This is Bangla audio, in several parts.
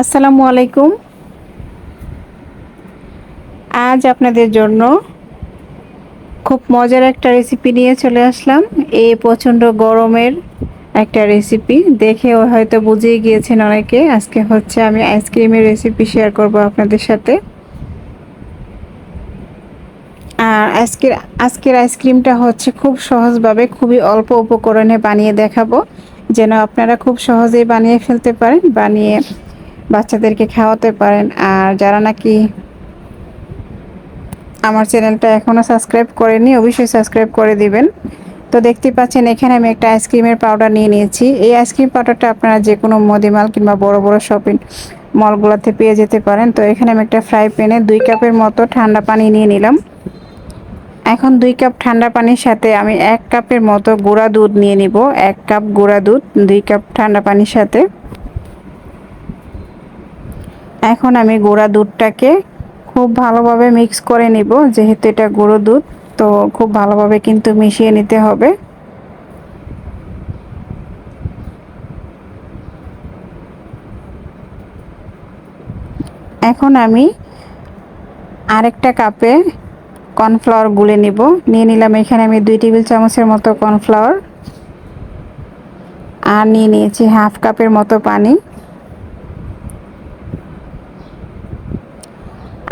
আসসালামু আলাইকুম। আজ আপনাদের জন্য খুব মজার একটা রেসিপি নিয়ে চলে আসলাম। এই প্রচণ্ড গরমের একটা রেসিপি দেখে হয়তো বুঝিয়ে গিয়েছেন অনেকে। আজকে হচ্ছে আমি আইসক্রিমের রেসিপি শেয়ার করব আপনাদের সাথে। আর আজকের আজকের আইসক্রিমটা হচ্ছে খুব সহজভাবে, খুবই অল্প উপকরণে বানিয়ে দেখাবো। যেন আপনারা খুব সহজেই বানিয়ে ফেলতে পারেন। বানিয়ে বাচ্চাদেরকে খাওয়াতে পারেন। আর যারা নাকি আমার চ্যানেলটা এখনও সাবস্ক্রাইব করেনি অবশ্যই সাবস্ক্রাইব করে দিবেন। তো দেখতে পাচ্ছেন, এখানে আমি একটা আইসক্রিমের পাউডার নিয়ে নিয়েছি। এই আইসক্রিম পাউডারটা আপনারা যে কোনো মদিমাল কিংবা বড় বড় শপিং মলগুলোতে পেয়ে যেতে পারেন। তো এখানে আমি একটা ফ্রাই প্যানে দুই কাপের মতো ঠান্ডা পানি নিয়ে নিলাম। এখন দুই কাপ ঠান্ডা পানির সাথে আমি এক কাপের মতো গুঁড়া দুধ নিয়ে নিব। এক কাপ গুঁড়া দুধ, দুই কাপ ঠান্ডা পানির সাথে। এখন আমি গুঁড়া দুধটাকে খুব ভালোভাবে মিক্স করে নিব, যেহেতু এটা গুঁড়ো দুধ, তো খুব ভালোভাবে কিন্তু মিশিয়ে নিতে হবে। এখন আমি আরেকটা কাপে কর্নফ্লাওয়ার গুলে নিব। নিয়ে নিলাম এখানে আমি দুই টেবিল চামচের মতো কর্নফ্লাওয়ার। আর নিয়ে নিয়েছি হাফ কাপের মতো পানি।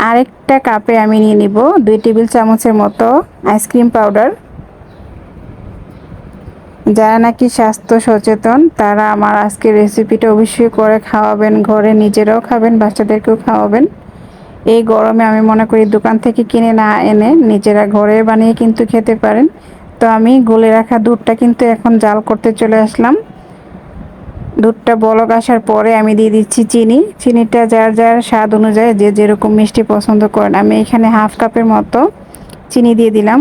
আরেকটা কাপে আমি নিয়ে নিব দুই টেবিল চামচের মতো আইসক্রিম পাউডার। যারা নাকি স্বাস্থ্য সচেতন, তারা আমার আজকের রেসিপিটা অবশ্যই করে খাওয়াবেন, ঘরে নিজেরাও খাবেন, বাচ্চাদেরকেও খাওয়াবেন। এই গরমে আমি মনে করি দোকান থেকে কিনে না এনে নিজেরা ঘরে বানিয়ে কিন্তু খেতে পারেন। তো আমি গলে রাখা দুধটা কিন্তু এখন জাল করতে চলে আসলাম। দুধটা বলক আসার পরে আমি দিয়ে দিচ্ছি চিনি। চিনিটা যার যার স্বাদ অনুযায়ী যে যেরকম মিষ্টি পছন্দ করেন। আমি এখানে হাফ কাপের মতো চিনি দিয়ে দিলাম।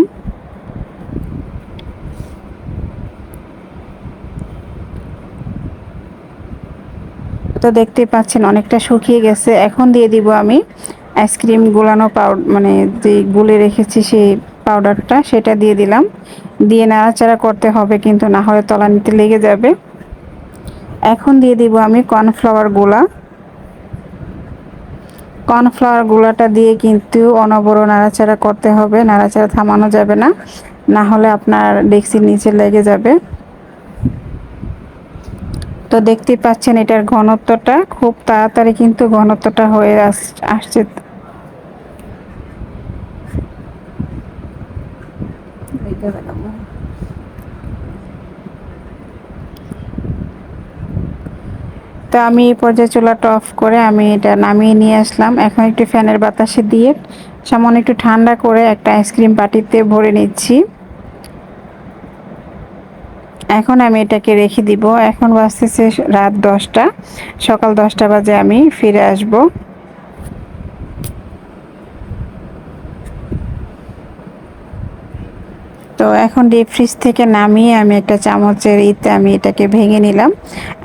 তো দেখতে পাচ্ছেন অনেকটা শুকিয়ে গেছে। এখন দিয়ে দিব আমি আইসক্রিম গুলানো পাউডার মানে যে গুলে রেখেছি সেই পাউডারটা, সেটা দিয়ে দিলাম। দিয়ে নাড়াচাড়া করতে হবে কিন্তু না হলে তলানিতে লেগে যাবে। এখন দিয়ে দিব আমি কর্নফ্লাওয়ারগুলা। কর্নফ্লাওয়ার গুলাটা দিয়ে কিন্তু অনবর নাড়াচাড়া করতে হবে, নাড়াচাড়া থামানো যাবে না না হলে আপনার ডেক্সির নিচে লেগে যাবে। তো দেখতে পাচ্ছেন এটার ঘনত্বটা, খুব তাড়াতাড়ি কিন্তু ঘনত্বটা হয়ে আসছে। তো আমি এই পর্যায়ে চুলাটা অফ করে আমি এটা নামিয়ে নিয়ে আসলাম। এখন একটু ফ্যানের বাতাসে দিয়ে সামান্য একটু ঠান্ডা করে একটা আইসক্রিম বাটিতে ভরে নিচ্ছি। এখন আমি এটাকে রেখে দিব। এখন বাজতেছে রাত দশটা। সকাল দশটা বাজে আমি ফিরে আসব। তো এখন ডিপ ফ্রিজ থেকে নামিয়ে আমি একটা চামচের ইতে আমি এটাকে ভেঙে নিলাম।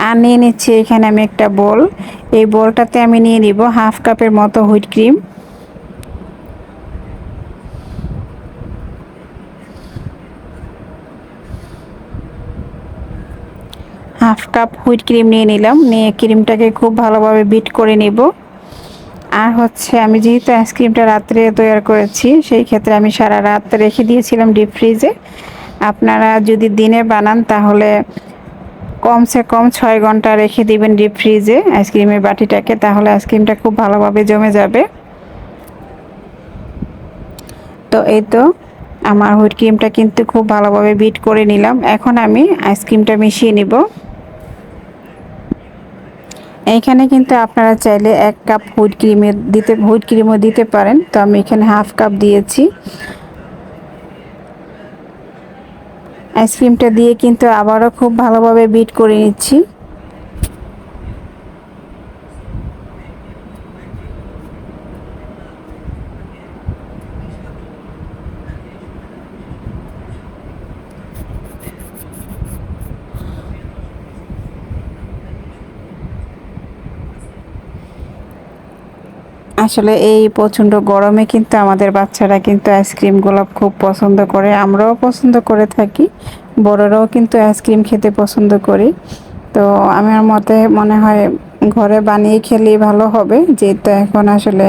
আর নিয়ে নিচ্ছি এখানে আমি একটা বোল এই বোলটাতে আমি নিয়ে নিব হাফ কাপের মতো whipped cream half cup whipped cream নিয়ে নিলাম। নিয়ে ক্রিমটাকে খুব ভালোভাবে বিট করে নেব। আর হচ্ছে আমি যেহেতু আইসক্রিমটা রাত্রে তৈরি করেছি, সেই ক্ষেত্রে আমি সারা রাত রেখে দিয়েছিলাম ডিপ ফ্রিজে আপনারা যদি দিনে বানান, তাহলে কমসে কম ছয় ঘণ্টা রেখে দিবেন ডিপ ফ্রিজে আইসক্রিমের বাটিটাকে, তাহলে আইসক্রিমটা খুব ভালোভাবে জমে যাবে। তো এই তো আমার হুইট ক্রিমটা কিন্তু খুব ভালোভাবে বিট করে নিলাম। এখন আমি আইসক্রিমটা মিশিয়ে নিব। এইখানে কিন্তু আপনারা চাইলে এক কাপ হুইট ক্রিমে দিতে, হুইট ক্রিমও দিতে পারেন। তো আমি এখানে হাফ কাপ দিয়েছি। আইসক্রিমটা দিয়ে কিন্তু আবারও খুব ভালোভাবে বিট করে নিচ্ছি। আসলে এই প্রচণ্ড গরমে কিন্তু আমাদের বাচ্চারা কিন্তু আইসক্রিম আইসক্রিমগুলো খুব পছন্দ করে, আমরাও পছন্দ করে থাকি, বড়রাও কিন্তু আইসক্রিম খেতে পছন্দ করি। তো আমার মতে মনে হয় ঘরে বানিয়ে খেলেই ভালো হবে, যেহেতু এখন আসলে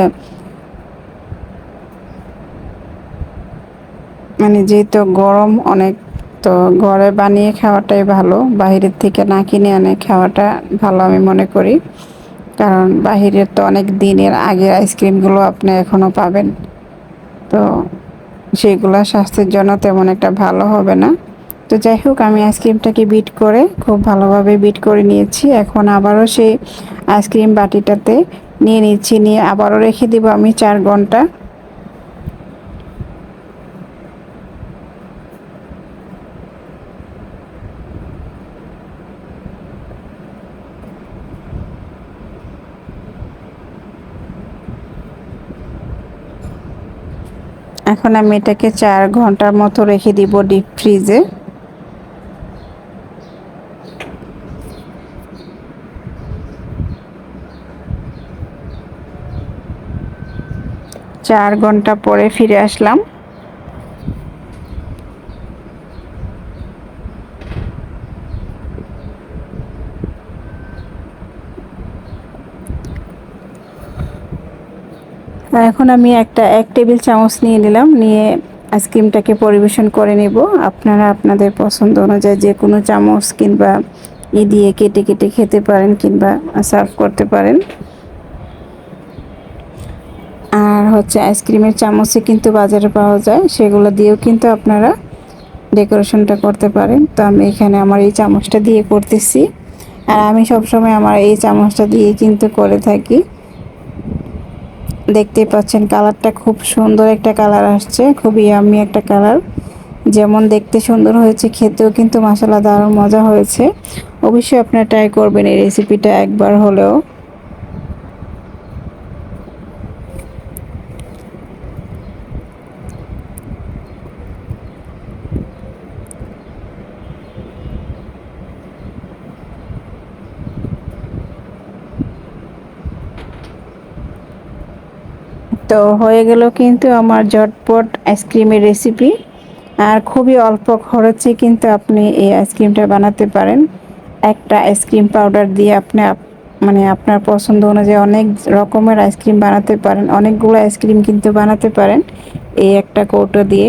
মানে যেহেতু গরম অনেক, তো ঘরে বানিয়ে খাওয়াটাই ভালো বাহিরের থেকে না কিনে আনে খাওয়াটা ভালো আমি মনে করি। কারণ বাহিরের তো অনেক দিনের আগের আইসক্রিমগুলো আপনি এখনও পাবেন। তো সেগুলো স্বাস্থ্যের জন্য তেমন একটা ভালো হবে না। তো যাই হোক, আমি আইসক্রিমটাকে বিট করে খুব ভালোভাবে বিট করে নিয়েছি। এখন আবারও সেই আইসক্রিম বাটিটাতে নিয়ে নিচ্ছি, নিয়ে আবারও রেখে দিব আমি চার ঘণ্টা। এখন আমি এটাকে চার ঘণ্টার মতো রেখে দিব ডিপ ফ্রিজে চার ঘণ্টা পরে ফিরে আসলাম। এখন আমি একটা, এক টেবিল চামচ নিয়ে নিলাম, নিয়ে আইসক্রিমটাকে পরিবেশন করে নেব। আপনারা আপনাদের পছন্দ অনুযায়ী যে কোনো চামচ কিংবা ই দিয়ে কেটে কেটে খেতে পারেন কিংবা সার্ভ করতে পারেন। আর হচ্ছে আইসক্রিমের চামচে কিন্তু বাজারে পাওয়া যায়, সেগুলো দিয়েও কিন্তু আপনারা ডেকোরেশনটা করতে পারেন। তো আমি এখানে আমার এই চামচটা দিয়ে করতেছি। আর আমি সবসময় আমার এই চামচটা দিয়ে কিন্তু করে থাকি। দেখতেই পাচ্ছেন কালারটা খুব সুন্দর একটা কালার আসছে, খুবই আমি একটা কালার। যেমন দেখতে সুন্দর হয়েছে, খেতেও কিন্তু মশলা দারুণ মজা হয়েছে। অবশ্যই আপনারা ট্রাই করবেন এই রেসিপিটা একবার হলেও। তো হয়ে গেল কিন্তু আমার ঝটপট আইসক্রিমের রেসিপি আর খুবই অল্প খরচে কিন্তু আপনি এই আইসক্রিমটা বানাতে পারেন। একটা আইসক্রিম পাউডার দিয়ে আপনি মানে আপনার পছন্দ অনুযায়ী অনেক রকমের আইসক্রিম বানাতে পারেন। অনেকগুলো আইসক্রিম কিন্তু বানাতে পারেন এই একটা কৌটো দিয়ে।